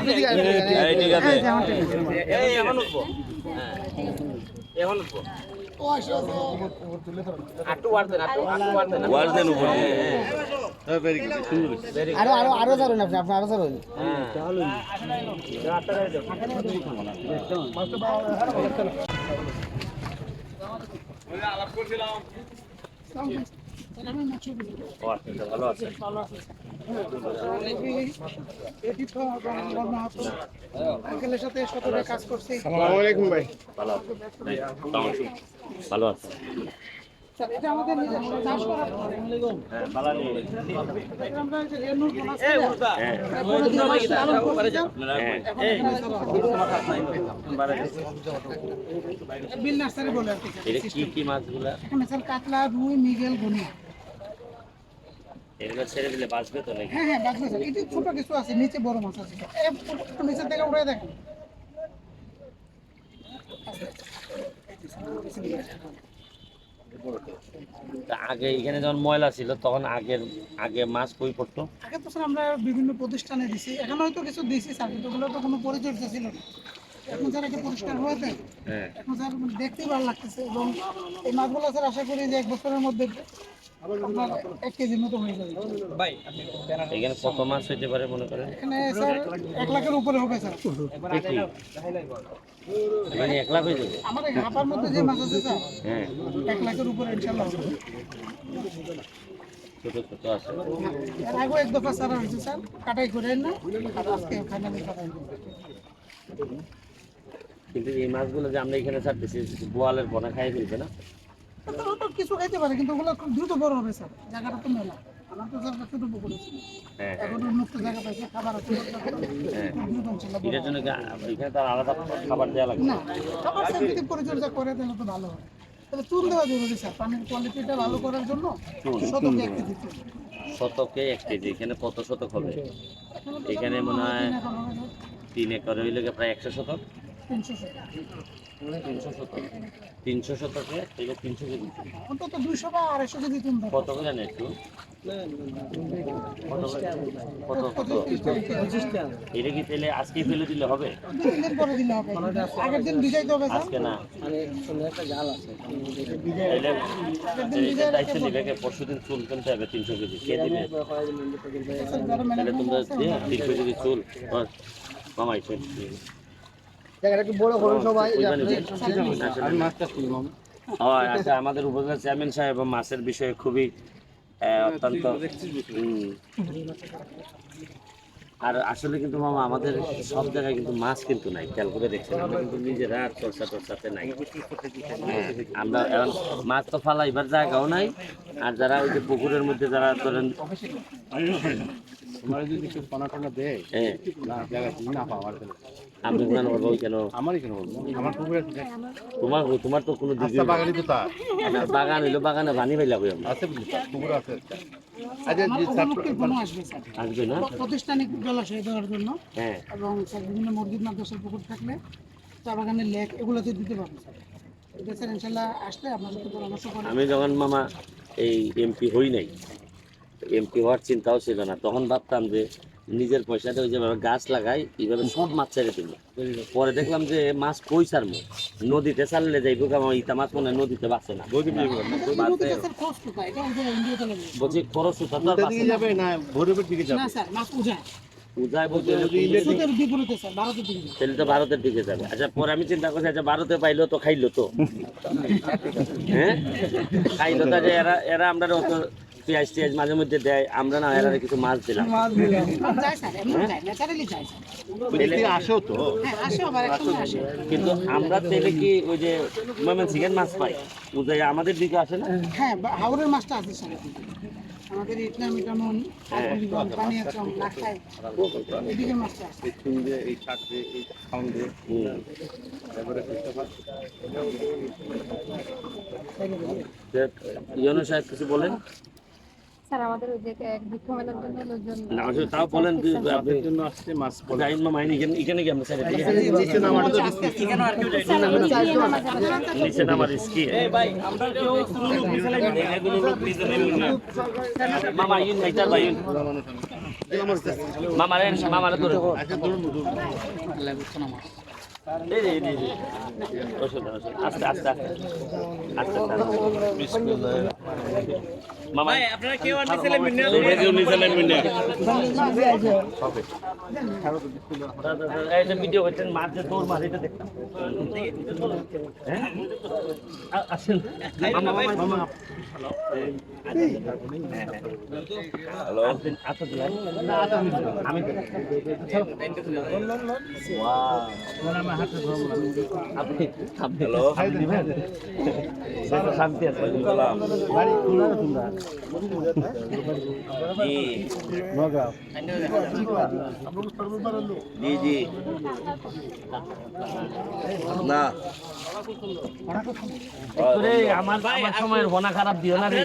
ঠিক আছে। এখন উঠবো। হ্যাঁ। এখন উঠবো। উপরে। আরও আরও আরও ধরুন আপনি আপনি আরও ধরুন। ভালো আছে আঙ্কেলের সাথে সতেরো কাজ করছি ভালো আছে ভালো হ্যাঁ হ্যাঁ। কি। কি কি মাছগুলা? কাতলা রুই মিগেল গনি এগুলো ছেড়ে দিলে বাঁচবে তো নাকি? হ্যাঁ হ্যাঁ বাঁচবে স্যার এটা ছোট কিছু আছে নিচে বড় মাছ আছে। একটু নিচের থেকে উঠে দেখেন। আগে এখানে যখন ময়লা ছিল তখন আগের আগে মাছ কই পড়তো? আগে তো স্যার আমরা বিভিন্ন প্রতিষ্ঠানে দিছি। এখন হয়তো কিছু দিছি স্যার কিন্তু ওগুলো তো কোনো পরিচর্যা ছিল না। এখন স্যার এটা পরিষ্কার হয়েছে? হ্যাঁ। এখন স্যার দেখতেই ভালো লাগতেছে। এবং এই মাছগুলো স্যার আশা করি যে এক বছরের মধ্যে হয়ে এখানে কত মাছ হইতে পারে মনে করেন? এক লাখের উপরে হবে স্যার। মানে এক লাখ হয়ে যাবে? আমার হাঁপার মধ্যে যে মাছ আছে স্যার হ্যাঁ। এক লাখের উপরে ইনশাল্লাহ ছোট ছোট আছে। এর আগেও এক দফা সারা হয়েছে স্যার। কাটাই করে না আর আজকে ফাইনালি কাটাই কিন্তু এই মাছগুলো যে আমরা এখানে ছাড়তেছি বোয়ালের বনা খাই ফেলবে না? কিছু খাইতে পারে কিন্তু ওগুলো খুব দ্রুত বড় হবে স্যার। জায়গাটা তো মেলা। আমার তো স্যার ছোট পুকুর হ্যাঁ এখন উন্মুক্ত জায়গা পাইছে খাবার আছে। খুব দ্রুত ইনশাল্লাহ বড় এটার জন্য এখানে তার আলাদা খাবার দেওয়া লাগবে? না খাবার পরিচর্যা করে তাহলে তো ভালো হয় তবে চুন দেওয়া জরুরি স্যার। পানির কোয়ালিটিটা ভালো করার জন্য শতকে এক কেজি। শতকে এক কেজি এখানে কত শতক হবে? এখানে মনে হয় তিন একর হইলে প্রায় একশো শতক? তিনশো শতক। তিনশো কেজি। অন্তত দুইশো বা আড়াইশো কেজি চুন কত করে জানেন একটু? এটা কি তাহলে আজকেই ফেলে দিলে হবে? দুই দিন পরে দিলে হবে। আগের দিন ভিজাইতে হবে আজকে না। তাহলে দিন এটা দায়িত্ব নিবে পরশু দিন চুল কিনতে হবে তিনশো কেজি। কে দিবে? তাহলে তোমরা তিনশো কেজি চুল। ও, মামা একটু বড় করুন সবাই হয় আচ্ছা আমাদের উপজেলা চেয়ারম্যান সাহেব মাছের বিষয়ে খুবই অত্যন্ত আর আসলে কিন্তু মামা আমাদের সব জায়গায় কিন্তু মাছ কিন্তু নাই খেয়াল করে দেখছেন আমরা কিন্তু নিজেরা আর চর্চা টর্চাতে নাই। হ্যাঁ, আমরা এখন মাছ তো ফালাইবার জায়গাও নাই আর যারা ওই যে পুকুরের মধ্যে যারা ধরেন তোমার যদি কিছু পানা টানা দেয় হ্যাঁ। না জায়গা না পাওয়ার আপনি বলব কেন? আমারই কেন বলব? আমার পুকুরে তোমার তোমার তো কোনো দিদি বাগানই তো তার। বাগান হইল বাগানে বানি পাইলা কই আছে পুকুর আছে। আচ্ছা যে আসবে না? প্রতিষ্ঠানিক জলাশয় দেওয়ার জন্য হ্যাঁ। এবং বিভিন্ন মসজিদ মাদ্রাসার পুকুর থাকলে চা বাগানের লেক এগুলোতে দিতে পারব স্যার। স্যার ইনশাল্লাহ আসলে আপনার সাথে পরামর্শ করে আমি যখন মামা এই এমপি হই নাই এমপি হওয়ার চিন্তাও ছিল না। তখন ভাবতাম যে নিজের পয়সাটা ওই যেভাবে গাছ লাগাই এইভাবে সব মাছ ছেড়ে দিল পরে দেখলাম যে মাছ কই ছাড়বো? নদীতে ছাড়লে যাইব আমার ইতা মাছ মনে হয় নদীতে বাঁচে না। বলছি খরচ ভারতের দিকে যাবে। তাহলে তো ভারতের দিকে যাবে। আচ্ছা পরে আমি চিন্তা করছি আচ্ছা ভারতে পাইলো তো খাইলো তো। হ্যাঁ? খাইলো তো এরা এরা আমরা অত পেঁয়াজ টিয়াজ মাঝে মধ্যে দেয় আমরা না এরা কিছু মাছ দিলাম। আসেও তো। হ্যাঁ আসে আসে কিন্তু আমরা তেলে কি ওই যে ময়মন মাছ পাই? বুঝে আমাদের দিকে আসে না? হ্যাঁ হাওড়ের মাছটা আছে স্যার আমাদের মাছটা আছে। এই শাক দিয়ে এই খাউন দিয়ে। ইউনু সাহেব কিছু বলেন? স্যার আমাদের ওই যে এক মেলার জন্য লোকজন না আসলে তাও বলেন যে আপনাদের জন্য আসছে মাছ জাহিদ মামা এখানে এখানে কি আমরা সাইডে নিচে নামাটা তো স্যার এই নিয়ে নামা না। নিচে নামার স্কি এই ভাই আমরা কেউ লোক নিচে মামা ইন নাইটার ভাই। মামারে মামারে ধরে। আস্তে আস্তে আস্তে। আস্তে দেখতাম। হ্যাঁ? শান্তি আছে জি। জি না। আমার আমার সময়ের বনা খারাপ দিও না রে।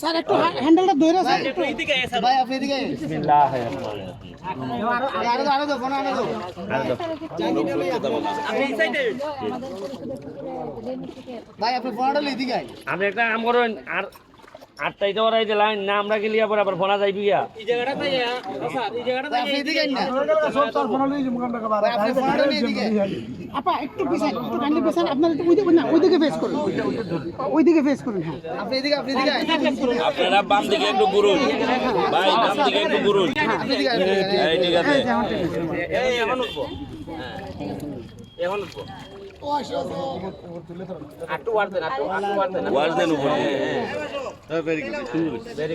স্যার একটু হ্যান্ডেলটা ধরে স্যার বিসমিল্লাহ আরও আরও দেবো না আরও দেবো ভাই আপনি ফোনটা লিখে গাই আমি একটা আম করুন আর আটটাইতে ওরাই যে লাইন না আমরা গেলি আবার আবার ফোনা যাইবি গিয়া। আপনি এদিকে। না আপনি আপা একটু পিছান একটু কাইন্ডলি পিছান আপনার একটু ওইদিকে না ওইদিকে ফেস করুন। ওইদিকে ফেস করুন হ্যাঁ। আপনি এদিকে আপনি এদিকে আপনারা বাম দিকে একটু ঘুরুন। ভাই বাম দিকে একটু ঘুরুন। আপনি এদিকে এই ঠিক আছে। এই যে আমার টেবিল। এই এখন উঠবো। হ্যাঁ। এখন উঠবো। আটটু ওয়ার দেন আটটু আটটু ওয়ার দেন। ওয়ার দেন উপরে।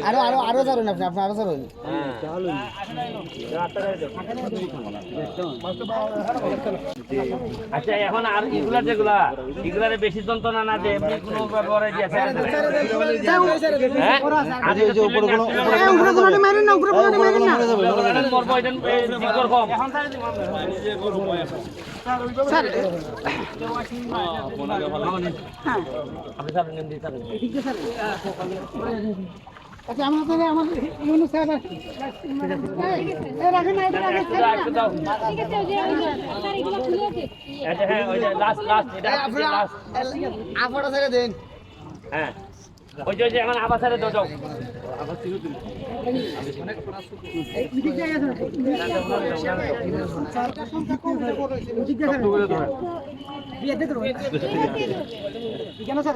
আরও আরও আরও ধরুন আপনি আপনি আরও ধরুন। আচ্ছা এখন আর এগুলা যেগুলা এগুলারে বেশি যন্ত্রণা না দেয় এমনি কোনো ব্যবহারে দিয়েছে হ্যাঁ? যে উপরে কোনো উপরে কোনোটি মারেন না উপরে কোনোটি মারেন না মরবো এটা এই স্যার হ্যাঁ স্যার আচ্ছা আমার তাহলে আমার ইউনু স্যার রাখেন না এটা রাখেন একটু দাও, একটু দাও। ঠিক আছে ওই যে ওই যে স্যার এগুলো খুলে আছে আচ্ছা হ্যাঁ ওই লাস্ট লাস্ট এটা আপনারা ছেড়ে দেন হ্যাঁ ওই যে যে এখন আবার স্যারে দাও দাও কেন স্যার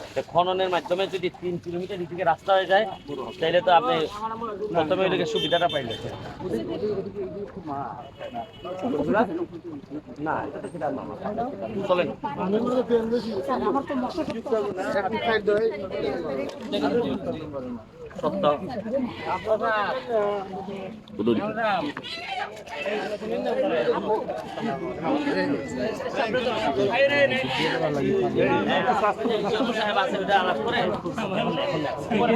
খননের মাধ্যমে যদি তিন কিলোমিটার দিকে রাস্তা হয়ে যায় তাহলে তো আপনি প্রথমে ওইদিকে সুবিধাটা পাইলে না চলেন। সাহেব আছে ওটা আলাপ করে পরে